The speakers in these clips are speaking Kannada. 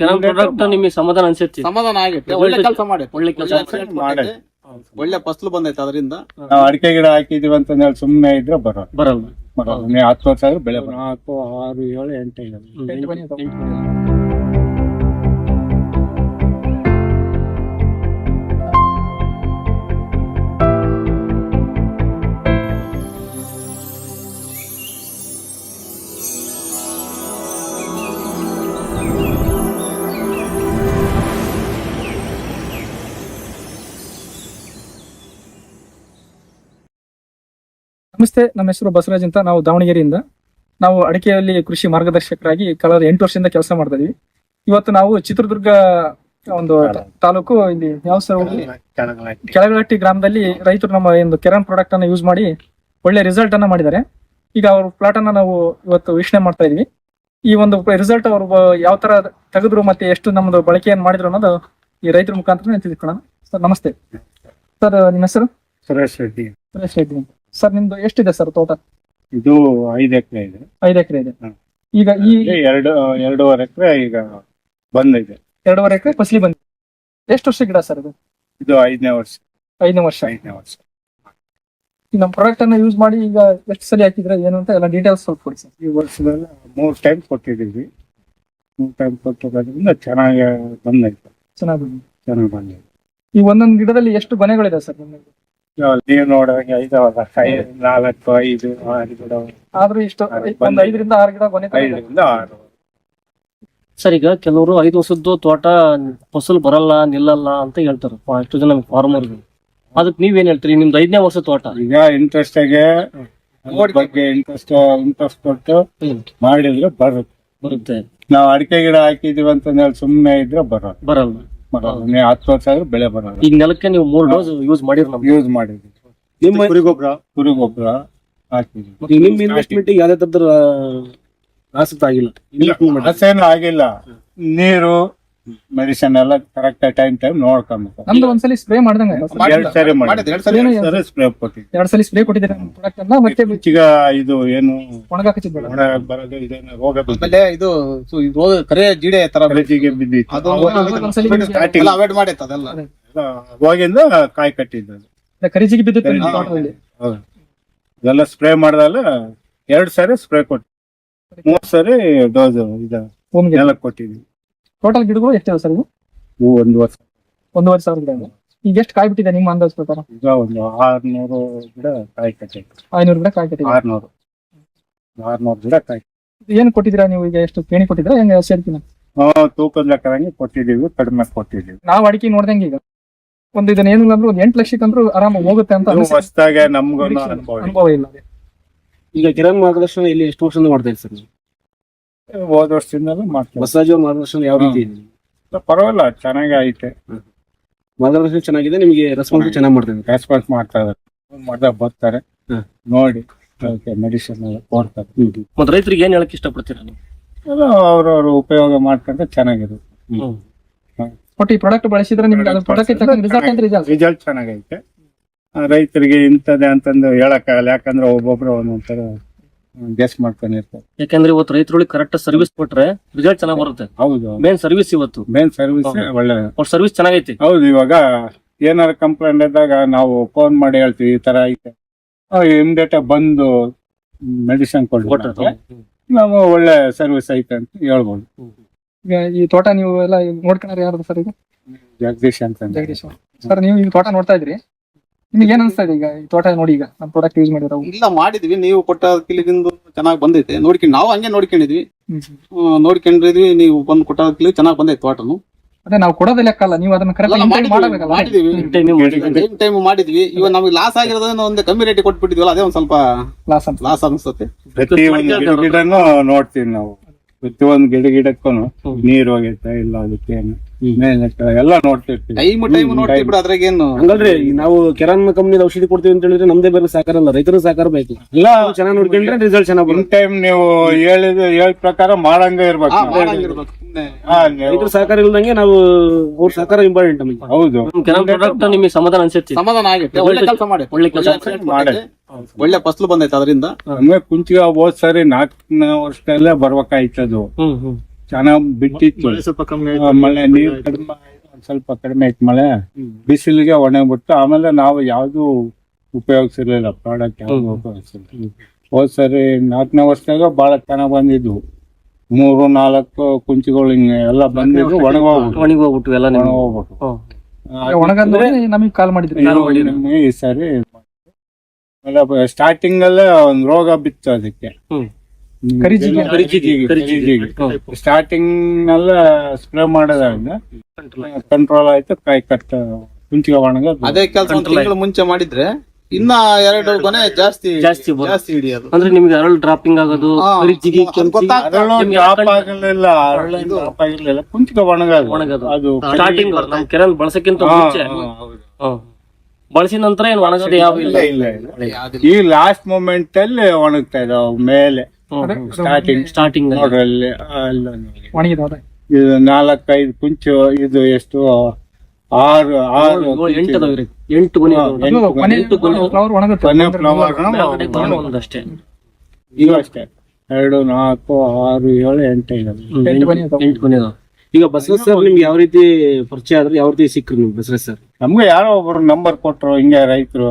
ಕೆಲವು ಪ್ರಾಡಕ್ಟ್ ನಿಮಗೆ ಸಮಾಧಾನ ಅನ್ಸುತ್ತೆ. ಸಮಾಧಾನ ಆಗೈತೆ ಒಳ್ಳೆ ಕೆಲಸ ಮಾಡಿ ಒಳ್ಳೆ ಕೆಲಸ ಮಾಡಿ. ಒಳ್ಳೆ ಫಸಲು ಬಂದೈತೆ ಅದರಿಂದ. ನಾವು ಅಡಿಕೆ ಗಿಡ ಹಾಕಿದೀವಿ ಅಂತ ಹೇಳಿ ಸುಮ್ಮನೆ ಇದ್ರೆ ಬರೋ ಬರಲ್ಲ. ಬರೋದು ನೀವು ಹತ್ತು ವರ್ಷ ಆದ್ರೂ ಬೆಳೆ ನಾಲ್ಕು ಆರು ಏಳು ಎಂಟು ನಮಸ್ತೆ ನಮ್ಮ ಹೆಸರು ಬಸವರಾಜ್ ಅಂತ. ನಾವು ದಾವಣಗೆರೆಯಿಂದ. ನಾವು ಅಡಿಕೆಯಲ್ಲಿ ಕೃಷಿ ಮಾರ್ಗದರ್ಶಕರಾಗಿ ಕಳೆದ ಎಂಟು ವರ್ಷದಿಂದ ಕೆಲಸ ಮಾಡ್ತಾ ಇದೀವಿ. ಇವತ್ತು ನಾವು ಚಿತ್ರದುರ್ಗ ಒಂದು ತಾಲೂಕು ಇಲ್ಲಿ ಯಾವ ಸರ್ ಕೆಳಗಟ್ಟಿ ಗ್ರಾಮದಲ್ಲಿ ರೈತರು ನಮ್ಮ ಒಂದು ಕೆರನ್ ಪ್ರಾಡಕ್ಟ್ ಅನ್ನ ಯೂಸ್ ಮಾಡಿ ಒಳ್ಳೆ ರಿಸಲ್ಟ್ ಅನ್ನ ಮಾಡಿದ್ದಾರೆ. ಈಗ ಅವ್ರ ಪ್ಲಾಟ್ ಅನ್ನ ನಾವು ಇವತ್ತು ವೀಕ್ಷಣೆ ಮಾಡ್ತಾ ಇದೀವಿ. ಈ ಒಂದು ರಿಸಲ್ಟ್ ಅವರು ಯಾವ ತರ ತೆಗೆದ್ರು ಮತ್ತೆ ಎಷ್ಟು ನಮ್ದು ಬಳಕೆಯನ್ನು ಮಾಡಿದ್ರು ಅನ್ನೋದು ಈ ರೈತರ ಮುಖಾಂತರ ತಿಳ್ಕೊಳ್ಳೋಣ ಸರ್ ನಮಸ್ತೆ. ಸರ್ ನಿಮ್ಮ ಹೆಸರು? ಸುರೇಶ್ ರೆಡ್ಡಿ. ಸುರೇಶ್ ರೆಡ್ಡಿ. ಸರ್ ನಿಮ್ದು ಎಷ್ಟಿದೆ ಸರ್ ತೋಟ? ಇದು ಐದು ಎಕರೆ ಇದೆ. ಐದು ಎಕರೆ ಇದೆ. ಹ್ಮ್. ಈಗ ಈ ಇಲ್ಲಿ ಎರಡು ಎರಡೂವರೆ ಎಕರೆ ಈಗ ಬಂದಿದೆ. ಎರಡೂವರೆ ಎಕರೆ ಫಸಲಿ ಬಂದ ಎಷ್ಟು ವರ್ಷ ಗಿಡ ಸರ್ ಇದು? ಇದು ಐದನೇ ವರ್ಷ. ಐದನೇ ವರ್ಷ. ಐದನೇ ವರ್ಷ. ಈಗ ನಮ್ಮ ಪ್ರಾಡಕ್ಟ್ ಅನ್ನ ಯೂಸ್ ಮಾಡಿ ಈಗ ಎಷ್ಟು ಸಲ ಹಾಕಿದ್ರೆ ಏನು ಅಂತ ಎಲ್ಲ ಡೀಟೇಲ್ಸ್ ಸ್ವಲ್ಪ ಕೊಡಿ ಸರ್. ಈ ವರ್ಷದಲ್ಲಿ ಮೂರ್ ಟೈಮ್ ಕೊಟ್ಟಿದ್ದೀವಿ. ಮೂರ್ ಟೈಮ್ ಕೊಟ್ಟಿರೋದ್ರಿಂದ ಚೆನ್ನಾಗಿ ಬಂದೈತೆ. ಚೆನ್ನಾಗಿ ಬಂದಿದೆ. ಚೆನ್ನಾಗಿ ಬಂದಿದೆ. ಈ ಒಂದೊಂದು ಗಿಡದಲ್ಲಿ ಎಷ್ಟು ಗೊನೆಗಳಿದೆ ಸರ್ ನಿಮಗೆ? ನೀವು ನೋಡೋಂಗೆ ಐದವಲ್ಲ ಐದು ನಾಲ್ಕು ಐದು ಆರು ಗಿಡ. ಆದ್ರೂ ಇಷ್ಟು ಒಂದ್ ಐದರಿಂದ ಆರು ಗಿಡ ಕೊನೆ ಇದೆ. ಐದರಿಂದ ಆರು. ಸರ್ ಈಗ ಕೆಲವರು ಐದು ವರ್ಷದ್ದು ತೋಟ ಫಸಲು ಬರಲ್ಲ ನಿಲ್ಲಲ್ಲ ಅಂತ ಹೇಳ್ತಾರೆ. ಫಾ- ಎಷ್ಟು ಜನ ಫಾರ್ಮರ್ ಅದಕ್ಕೆ ನೀವೇನ್ ಹೇಳ್ತೀರಿ? ನಿಮ್ದು ಐದನೇ ವರ್ಷ ತೋಟ. ಈಗ ಇಂಟ್ರೆಸ್ಟ್ ಆಗಿ ಅದ್ರ ಬಗ್ಗೆ ಇಂಟ್ರೆಸ್ಟ್ ಇಂಟ್ರೆಸ್ಟ್ ಕೊಟ್ಟು ಮಾಡಿದ್ರೆ ಬರುತ್ತೆ. ಬರುತ್ತೆ. ನಾವು ಅಡಿಕೆ ಗಿಡ ಹಾಕಿದೀವಿ ಅಂತ ಹೇಳಿ ಸುಮ್ಮನೆ ಇದ್ರೆ ಬರೋದು ಬರಲ್ಲ. ನೀವು ಹತ್ತು ವರ್ಷ ಆದ್ರೂ ಬೆಳೆ ಬರೋದು. ಈಗ ನೆಲಕ್ಕೆ ನೀವು ಮೂರ್ ಡೋಸ್ ಯೂಸ್ ಮಾಡಿರ್ ನಮ್ಗೆ. ಯೂಸ್ ಮಾಡಿದ್ವಿ. ನಿಮ್ಮ ಕುರಿಗೊಬ್ಬರ ಕುರಿಗೊಬ್ಬರ ಹಾಕಿದ್ವಿ. ನಿಮ್ಮ ಇನ್ವೆಸ್ಟ್ಮೆಂಟ್ ಯಾವ್ದೇ ತರದ ಆಸಕ್ತಿ ಆಗಿಲ್ಲ. ಹಸೇನು ಆಗಿಲ್ಲ. ನೀರು ಮೆಡಿಸಿನ್ ಎಲ್ಲ ಕರೆಕ್ಟ್ ಟೈಮ್ ಟೈಮ್ ನೋಡ್ಕೊಬೇಕು ನಮ್ದು ಒಂದ್ಸಲಿ ಸ್ಪ್ರೇ ಮಾಡ್ದಂಗ ಎರಡ್ ಸರಿ ಮಾಡಿ ಎರಡ್ ಸರಿ ಏನು- ಸರಿ ಸ್ಪ್ರೇ ಕೊಟ್ಟಿದ್ದೆ ಎರಡ್ ಸಲ ಸ್ಪ್ರೇ ಕೊಟ್ಟಿದ್ದೀರಾ? ಪ್ರಾಡಕ್ಟ್ ಅನ್ನ ಮತ್ತೆ ಈಗ ಇದು ಏನು ಒಣಗಾಕ ಹಚ್ಚಿದ್ಬೇಡ ಒಣ ಬರೋದು ಇದೇನು ರೋಗ ಆಮೇಲೆ ಇದು ಸು- ಇದು ರೋಗ ಕರೆ ಜಿಡೆ ತರ ಕಲಜಿಗೆ ಬಿದ್ದಿತ್ತು ಅದು ಒಂದ್ಸಲಿ starting ಎಲ್ಲ ಅವಾಯ್ಡ್ ಮಾಡೈತೆ ಅದೆಲ್ಲ. ಅವಾಗಿಂದ ಕಾಯಿ ಕಟ್ಟಿದ್ದು ಅದು. ಕರಿಜಿಗೆ ಬಿದ್ದಿತ್ತು ಕರಿಜಿಗೆ. ನಿಮ್ಮ ತೋಟದಲ್ಲಿ. ಹೌದು. ಇದೆಲ್ಲ ಸ್ಪ್ರೇ ಮಾಡ್ದಲ್ಲ ಎರಡ್ ಸಾರಿ ಸ್ಪ್ರೇ ಕೊಟ್ಟು ಮೂರ್ ಸಾರಿ ಡೋಸ್ ಇದು. ಎಲ್ಲಾ ಎಲ್ಲ ಕೊಟ್ಟಿದ್ವಿ. ಟೋಟಲ್ ಗಿಡಗಳು ಎಷ್ಟಿದೆ ಸರ್ ಇವು? ಒಂದು ವರ್ಷ. ಒಂದೂವರೆ ಸಾವಿರ ಗಿಡ ಇದೆ ಈಗ ಎಷ್ಟು ಕಾಯಿ ಬಿಟ್ಟಿದೆ ನಿಮ್ಮ ಅಂದಾಜ್ ಪ್ರಕಾರ? ಈಗ ಒಂದು ಆರ್ನೂರು ಗಿಡ ಕಾಯಿ ಕಟ್ಟಿತ್ತು ಐನೂರು ಗಿಡ ಕಾಯಿ ಕಟ್ಟಿದೆ. ಆರ್ನೂರು. ಆರ್ನೂರು ಗಿಡ ಕಾಯಿ. ಏನ್ ಕೊಟ್ಟಿದ್ದೀರಾ ನೀವು ಈಗ ಎಷ್ಟು ಪೇಣಿ ಕೊಟ್ಟಿದ್ದೀರಾ? ಹೆಂಗೆ ಸೇರ್ತೀನಿ ನಾವು ತೂಕದ ಲೆಕ್ಕದಂಗೆ ಕೊಟ್ಟಿದೀವಿ ಕಡಿಮೆ ಕೊಟ್ಟಿದ್ದೀವಿ. ನಾವ್ ಅಡಿಕೆ ನೋಡ್ದಂಗೆ ಈಗ ಒಂದು ಇದನ್ನ ಏನಿಲ್ಲ ಅಂದ್ರೆ ಒಂದ್ ಎಂಟು ಲಕ್ಷಕ್ಕೆ ಅಂದ್ರೂ ಆರಾಮ ಹೋಗುತ್ತೆ ಅಂತ ಇದು ಅನಿಸುತ್ತೆ. ಹೊಸ್ದಾಗೆ ನಮ್ಗೂ ಅನುಭವ ಇದೆ. ಅನುಭವ ಇಲ್ಲ. ಈಗ ಕಿರಣ್ ಮಾರ್ಗದರ್ಶನ ಇಲ್ಲಿ ಎಷ್ಟು ವರ್ಷದಿಂದ ಮಾಡ್ತಾ ಇದ್ದೀರಿ ಸರ್ ನೀವು? ಹೋದ ವರ್ಷದಿಂದಲೂ ಮಾಡ್ತೀವಿ ಬಸವರಾಜ್ ಅವ್ರ ಮಾರ್ಗದರ್ಶನ ಯಾವ ರೀತಿ ಇದೆ ಪರವಾಗಿಲ್ಲ ಚೆನ್ನಾಗಿ ಐತೆ. ಮಾರ್ಗದರ್ಶನ ಚೆನ್ನಾಗಿದೆ ನಿಮಗೆ ರೆಸ್ಪಾನ್ಸ್ ಚೆನ್ನಾಗಿ ಮಾಡ್ತಾ ಇದ್ದಾರೆ. ರೆಸ್ಪಾನ್ಸ್ ಮಾಡ್ತಾ ಮಾಡ್ದಾಗ ಬರ್ತಾರೆ. ಹ್ಮ್. ನೋಡಿ ಅದಕ್ಕೆ ಮೆಡಿಸಿನ್ ಎಲ್ಲ ಕೊಡ್ತಾರೆ. ಮತ್ತೆ ರೈತರಿಗೆ ಏನ್ ಹೇಳಕ್ ಇಷ್ಟಪಡ್ತೀರಾ ನೀವು? ಎಲ್ಲ ಅವ್ರವ್ರ ಉಪಯೋಗ ಮಾಡ್ಕೊಂಡ್ರೆ ಚೆನ್ನಾಗಿರುತ್ತೆ ಬಟ್ ಈ ಪ್ರಾಡಕ್ಟ್ ಬಳಸಿದ್ರೆ ನಿಮ್ಗೆ ಅದ್ರ ಪ್ರಾಡಕ್ಟ್ ರಿಸಲ್ಟ್ ಅಂತ ಇದೆ ರಿಸಲ್ಟ್ ಚೆನ್ನಾಗೈತೆ. ಆ, ರೈತರಿಗೆ ಇಂಥದ್ದೇ ಅಂತಂದು ಹೇಳಕ್ಕಾಗಲ್ಲ. ಯಾಕಂದ್ರೆ ಒಬ್ಬೊಬ್ರು ಒಂದೊಂದ್ ಮಾಡ್ಕೊಂಡು ಮಾಡ್ಕೊಂಡಿರ್ತಾರೆ ಯಾಕಂದ್ರೆ ಇವತ್ತು ರೈತರುಗಳಿಗೆ ಕರೆಕ್ಟ್ ಸರ್ವಿಸ್ ಕೊಟ್ರೆ ರಿಸಲ್ಟ್ ಚೆನ್ನಾಗಿ ಬರುತ್ತೆ. ಹೌದು ಮೇನ್ ಸರ್ವಿಸ್ ಇವತ್ತು. ಮೇನ್ ಸರ್ವಿಸ್ ಒಳ್ಳೆ ಅವ್ರ ಸರ್ವಿಸ್ ಚೆನ್ನಾಗೈತಿ. ಹೌದು ಇವಾಗ ಏನಾರ ಕಂಪ್ಲೇಂಟ್ ಇದ್ದಾಗ ನಾವು ಫೋನ್ ಮಾಡಿ ಹೇಳ್ತೀವಿ ಈ ತರ ಐತೆ. ಇಮಿಡಿಯೇಟ್ ಬಂದು ಮೆಡಿಸಿನ್ ಕೊಡ್ತಾರೆ ನಾವು ಒಳ್ಳೆ ಸರ್ವಿಸ್ ಐತೆ ಅಂತ ಹೇಳ್ಬೋದು. ಈಗ ಈ ತೋಟ ನೀವು ಎಲ್ಲ ನೋಡ್ಕೊಂಡ್ರೆ ಯಾರು ಸರ್ ಈಗ ಜಗದೀಶ್ ಅಂತ ಜಗದೀಶ್ ಸರ್ ನೀವು ಈ ತೋಟ ನೋಡ್ತಾ ಇದ್ರಿ? ನಿಮ್ಗೆ ಏನ್ ಅನ್ಸ್ತಾ ಇದೆ ಈಗ ಈ ತೋಟ ನೋಡಿ ಈಗ ನಮ್ಮ ಪ್ರಾಡಕ್ಟ್ ಯೂಸ್ ಮಾಡಿರೋ ಇಲ್ಲ ಮಾಡಿದ್ವಿ. ನೀವು ಕೊಟ್ಟ ಕಿಲಿಗಿಂದು ಚೆನ್ನಾಗಿ ಬಂದೈತೆ. ನೋಡ್ಕೊಂಡು ನಾವು ಹಂಗೆ ನೋಡ್ಕೊಂಡಿದ್ವಿ. ಹ್ಮ್, ನೋಡ್ಕೊಂಡಿದ್ವಿ. ನೀವು ಬಂದು ಕೊಟ್ಟ ಕಿಲಿ ಚೆನ್ನಾಗಿ ಬಂದೈತೆ ತೋಟನು. ಅದೇ ನಾವು ಕೊಡೋದೇ ಲೆಕ್ಕ ಅಲ್ಲ ನೀವು ಅದನ್ನ ಕರೆಕ್ಟ್ ಮಾಡಬೇಕಲ್ಲ ಮಾಡಿದೀವಿ. ಟೈಮ್ ಟೈಮ್ ಮಾಡಿದ್ವಿ. ಇವಾಗ ನಮಗೆ ಲಾಸ್ ಆಗಿರೋದನ್ನ ಒಂದು ಕಮ್ಮಿ ರೇಟ್ ಕೊಟ್ಬಿಟ್ಟಿದ್ವಲ್ಲ ಅದೇ ಒಂದ್ ಸ್ವಲ್ಪ ಲಾಸ್ ಅಂತ ಲಾಸ್ ಅನ್ಸುತ್ತೆ. ಪ್ರತಿ ಒಂದು ಗಿಡ ಗಿಡನು ನೋಡ್ತೀವಿ ನಾವು. ಪ್ರತಿ ಒಂದು ಗಿಡ ಗಿಡಕ್ಕೂ ನೀರ್ ಹೋಗೈತೆ ಇಲ್ಲ ಅದಕ್ಕೆ ಎಲ್ಲ ನೋಡ್ತಿರ್ತೀವಿ. ಟೈಮ್ ಟೈಮ್ ನೋಡ್ತೀವಿ ಬಿಡು ಅದ್ರಾಗ ಏನು? ಹಂಗಲ್ರಿ ಈಗ ನಾವು ಕೆರಾನ್ ಕಂಪ್ನಿದ ಔಷಧಿ ಕೊಡ್ತೀವಿ ಅಂತ ಹೇಳಿದ್ರೆ ನಮ್ದೇ ಬೇರೆ ಸಹಕಾರ ಅಲ್ಲ ರೈತರ ಸಹಕಾರ ಬೇಕು. ಎಲ್ಲ ಚೆನ್ನಾಗಿ ನೋಡ್ಕೊಂಡ್ರೆ ರಿಸಲ್ಟ್ ಚೆನ್ನಾಗಿ ಇನ್ ಬರುತ್ತೆ ಟೈಮ್ ನೀವು ಹೇಳಿದ ಹೇಳಿದ ಪ್ರಕಾರ ಮಾಡಂಗ ಇರ್ಬೇಕು ಹಾ, ನೀವು- ರೈತರ ಸಹಕಾರ ಇಲ್ದಂಗೆ ನಾವು ಅವ್ರ ಸಹಕಾರ ಇಂಪಾರ್ಟೆಂಟ್ ನಮಗೆ. ಹೌದು. ಕೆಲವು ಪ್ರಾಡಕ್ಟ್ ನಿಮಗೆ ಸಮಾಧಾನ ಅನ್ಸುತ್ತೆ. ಸಮಾಧಾನ ಆಗೈತೆ ಒಳ್ಳೆ ಕೆಲಸ ಮಾಡಿ. ಒಳ್ಳೆ ಕೆಲಸ ಮಾಡಿ. ಒಳ್ಳೆ ಫಸಲು ಬಂದೈತೆ ಅದರಿಂದ. ನಮ್ಗೆ ಕುಂಚಿಗೆ ಹೋದ್ ಸರಿ ನಾಲ್ಕನೇ ವರ್ಷದಲ್ಲೇ ಬರ್ಬೇಕಾಯ್ತದು. ಹ್ಮ್ ಹ್ಮ್. ಚೆನ್ನಾಗ್ ಬಿಟ್ಟಿತ್ತು. ಮಳೆ ಸ್ವಲ್ಪ ಕಮ್ಮಿ ಆ, ಮಳೆ ನೀರ್ ಕಡಿಮೆ ಒಂದ್ ಸ್ವಲ್ಪ ಕಡಿಮೆ ಆಯ್ತು ಮಳೆ. ಬಿಸಿಲಿಗೆ ಒಣಗ್ಬಿಟ್ಟು ಆಮೇಲೆ ನಾವು ಯಾವ್ದು ಉಪಯೋಗಿಸಿರ್ಲಿಲ್ಲ. ಪ್ರಾಡಕ್ಟ್ ಯಾವ್ದು ಉಪಯೋಗಿಸಿಲ್ಲ ಹೋದ್ ಸರಿ ನಾಲ್ಕನೇ ವರ್ಷದಾಗ ಬಹಳ ಚೆನ್ನಾಗ್ ಬಂದಿದ್ವು. ಮೂರು ನಾಲ್ಕು ಕುಂಚಿಗಳು ಹಿಂಗೆ ಎಲ್ಲ ಬಂದಿದ್ವು ಒಣಗೋಗ್ಬಿಟ್ಟು ಒಣಗಿ ಹೋಗ್ಬಿಟ್ಟು ಎಲ್ಲ ನಿಮ್ಗೆ. ಒಣಗೋಗ್ಬಿಟ್ಟು ಹ್ಮ್. ಒಣಗಂದ್ರೆ ನಮಗೆ ಕಾಲ್ ಮಾಡಿದ್ರಿ ಮಾಡಿದ್ರು. ಈ ಸರಿ ಸ್ಟಾರ್ಟಿಂಗ್ ಅಲ್ಲೇ ಒಂದ್ ರೋಗ ಬಿತ್ತು ಅದಕ್ಕೆ. ಹ್ಮ್. ಕರಿಜಿಗೆ. ಕರಿಜಿಗೆ ಕರಿಜಿಗೆ. ಸ್ಟಾರ್ಟಿಂಗ್ ನಲ್ಲ ಸ್ಪ್ರೇ ಮಾಡೋದ್ರಿಂದ ಕಂಟ್ರೋಲ್ ಆಯ್ತು. ಕೈ ಕಟ್ ಕುಂಚಿಗೆ ಒಣಗ ಅದೇ ಕೆಲಸ ತಿಂಗಳು ಮುಂಚೆ ಮಾಡಿದ್ರೆ ಇನ್ನ ಎರಡು ಕೊನೆ ಜಾಸ್ತಿ ಜಾಸ್ತಿ. ಜಾಸ್ತಿ ಹಿಡಿಯೋದು. ಅಂದ್ರೆ ನಿಮ್ಗೆ ಅರಳು ಡ್ರಾಪಿಂಗ್ ಆಗೋದು ಕರಿಜಿಗಿ ಆಗಿರ್ಲಿಲ್ಲ ಕುಂಚಿಗೆ ಒಣಗದು. ಒಣಗೋದು. ಅದು ಸ್ಟಾರ್ಟಿಂಗ್ ನಮ್ ಕೆರೆಲ್ ಬಳಸಕ್ಕಿಂತ ಮುಂಚೆ. ಬಳಸಿದ ನಂತರ ಏನು ಒಣಗೋದು ಯಾವ ಇಲ್ಲ. ಇಲ್ಲ ಇಲ್ಲ. ಇಲ್ಲ ಈ ಲಾಸ್ಟ್ ಮೂಮೆಂಟ್ ಅಲ್ಲಿ ಒಣಗ್ತಾ ಇದಾವ ಮೇಲೆ. ಸ್ಟಾರ್ಟಿಂಗ್ ಸ್ಟಾರ್ಟಿಂಗ್ ನೋಡ್ರಿ ಅಲ್ಲಿ ಅಲ್ಲ ನೋಡಿ. ಒಣಗಿದಾವ ಇದು. ನಾಲ್ಕೈದು ಕುಂಚು ಇದು ಎಷ್ಟು ಆರು ಆರು ಎಂಟು ಅದಾವ ಇವ್ರಿಗೆ. ಎಂಟು ಗೊನೆ ಹಾ, ಅದಾವ. ಎಂಟು ಕೊನೆ ಎಂಟು ಗೊನೆ ಫ್ಲವರ್ ಒಣಗುತ್ತೆ. ಕೊನೆ ಫ್ಲವರ್ ಮೇಲ್ಗಡೆ ಗೊನೆ ಒಂದಷ್ಟೇ. ಇದು ಅಷ್ಟೇ. ಎರಡು ನಾಲ್ಕು ಆರು ಏಳು ಎಂಟು ಹ್ಮ್, ಎಂಟು ಗೊನೆ ಅದಾವ. ಎಂಟು ಗೊನೆ ಅದಾವ. ಈಗ ಬಸವರಾಜ್ ಸರ್ ನಿಮ್ಗೆ ಯಾವ ರೀತಿ ಪರಿಚಯ ಆದ್ರೆ? ಯಾವ ರೀತಿ ಸಿಕ್ಕರು ನೀವು ಬಸವರಾಜ್ ಸರ್? ನಮ್ಗೆ ಯಾರೋ ಒಬ್ಬರು ನಂಬರ್ ಕೊಟ್ರು ಹಿಂಗೆ ರೈತರು.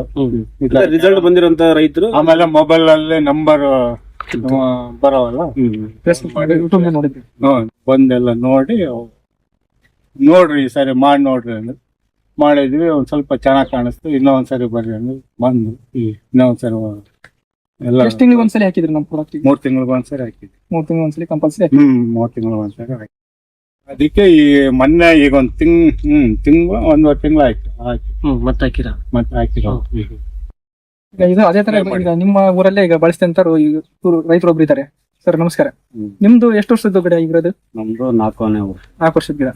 ರಿಸಲ್ಟ್ ಬಂದಿರೋಂತ ರೈತರು? ಆಮೇಲೆ ಮೊಬೈಲ್ ಅಲ್ಲಿ ನಂಬರ್ ಹ್ಮ್, ಬಂದೆಲ್ಲ ನೋಡಿ ನೋಡ್ರಿ ಈ ಸರಿ ಮಾಡಿ ನೋಡ್ರಿ ಅಂದ್ರೆ. ಮಾಡಿದ್ವಿ ಒಂದ್ ಸ್ವಲ್ಪ ಚೆನ್ನಾಗ್ ಕಾಣಿಸ್ತು ಇನ್ನೊಂದ್ಸರಿ ಬರ್ರಿ ಅಂದ್ರೆ. ಬಂದು ಇನ್ನೊಂದ್ಸರಿ ಎಲ್ಲ ಎಷ್ಟು ತಿಂಗಳಿಗೆ ಒಂದ್ಸಲಿ ಹಾಕಿದ್ರಿ ನಮ್ಮ ಪ್ರಾಡಕ್ಟ್ ಮೂರ್ ತಿಂಗಳಿಗೆ ಒಂದ್ಸರಿ ಹಾಕಿದ್ವಿ. ಮೂರ್ ತಿಂಗಳಿಗೆ ಒಂದ್ಸಲಿ ಕಂಪಲ್ಸರಿ ಹ್ಮ್ ಮೂರ್ ತಿಂಗಳ ಒಂದ್ಸರಿ ಹಾಕಿ ಅದಕ್ಕೆ ಈ ಮೊನ್ನೆ ಈಗ ಒಂದ್ ತಿಂಗ್ ಹ್ಮ್ ತಿಂಗ್ ಒಂದ್ವರೆ ತಿಂಗಳು ಆಯ್ತು. ಹಾಕಿ ಹ್ಮ್ ಮತ್ತೆ ಹಾಕಿರ? ಮತ್ತೆ ಹಾಕಿರೋ ಈಗ ಇದು ಅದೇ ತರ ಈಗ ನಿಮ್ಮ ಊರಲ್ಲೇ ಈಗ ಬಳಸಿದೆ ಈಗ ರೈತರು ಒಬ್ರು ಇದ್ದಾರೆ ಸರ್ ನಮಸ್ಕಾರ. ನಿಮ್ದು ಎಷ್ಟು ವರ್ಷದ ಗಿಡ ಇರೋದು ನಮ್ದು ನಾಲ್ಕನೇ ನಾಲ್ಕು ವರ್ಷದ ಗಿಡ.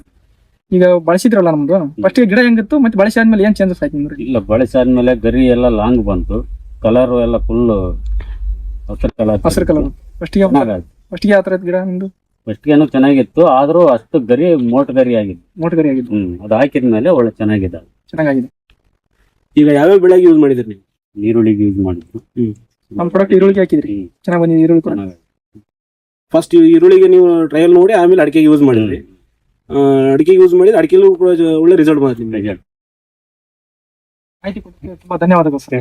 ಈಗ ಬಳಸಿದ್ರಲ್ಲ ನಮ್ದು? ಫಸ್ಟ್ ಗಿಡ ಹೆಂಗಿತ್ತು ಮತ್ತೆ ಬಳಸಿ ಆದ್ಮೇಲೆ ಏನ್ ಚೇಂಜಸ್ ಆಯ್ತು ನಿಮ್ಗೆ ಇಲ್ಲ ಬಳಸಿ ಆದ್ಮೇಲೆ ಗರಿ ಎಲ್ಲ ಲಾಂಗ್ ಬಂತು. ಕಲರ್ ಎಲ್ಲ ಫುಲ್ ಹಸಿರು ಕಲರ್ ಹಸಿರು ಕಲರ್ ಫಸ್ಟಿಗೆ ಫಸ್ಟಿಗೆ ಯಾವ ಥರದ ಗಿಡ ನಿಮ್ದು? ಫಸ್ಟ್ಗೇನು ಚೆನ್ನಾಗಿತ್ತು ಆದ್ರೂ ಅಷ್ಟು ಗರಿ ಮೋಟ್ ಗರಿ ಆಗಿತ್ತು ಮೋಟ್ ಗರಿ ಆಗಿತ್ತು ಹ್ಮ್ ಅದು ಹಾಕಿದ್ಮೇಲೆ ಒಳ್ಳೆ ಚೆನ್ನಾಗಿದೆ ಚೆನ್ನಾಗಿದೆ ಈಗ ಯಾವ್ಯಾವ ಬೆಳೆಗೆ ಯೂಸ್ ಮಾಡಿದ್ರಿ ನೀವು? ನೀರುಳ್ಳಿಗೆ ಯೂಸ್ ಮಾಡಿದ್ದು ನಮ್ಮ ಪ್ರಾಡಕ್ಟ್ ಈರುಳ್ಳಿಗೆ ಹಾಕಿದ್ರಿ? ಹ್ಮ್. ಚೆನ್ನಾಗಿ ಬಂದಿದೆ ಈರುಳ್ಳಿ ಕೂಡ? ಚೆನ್ನಾಗಿ ಫಸ್ಟ್ ಈರುಳ್ಳಿಗೆ ನೀವು ಟ್ರಯಲ್ ನೋಡಿ ಆಮೇಲೆ ಅಡಿಕೆಗೆ ಯೂಸ್ ಮಾಡಿದ್ರಿ. ಅಡಿಕೆ ಯೂಸ್ ಮಾಡಿದ್ರೆ ಅಡಿಕೆಲೂ ಕೂಡ ಒಳ್ಳೆ ರಿಸಲ್ಟ್ ಬಂದಿದೆ ನಿಮ್ಗೆ. ಆಯ್ತು. ತುಂಬಾ ಧನ್ಯವಾದಗಳು ಸರ್.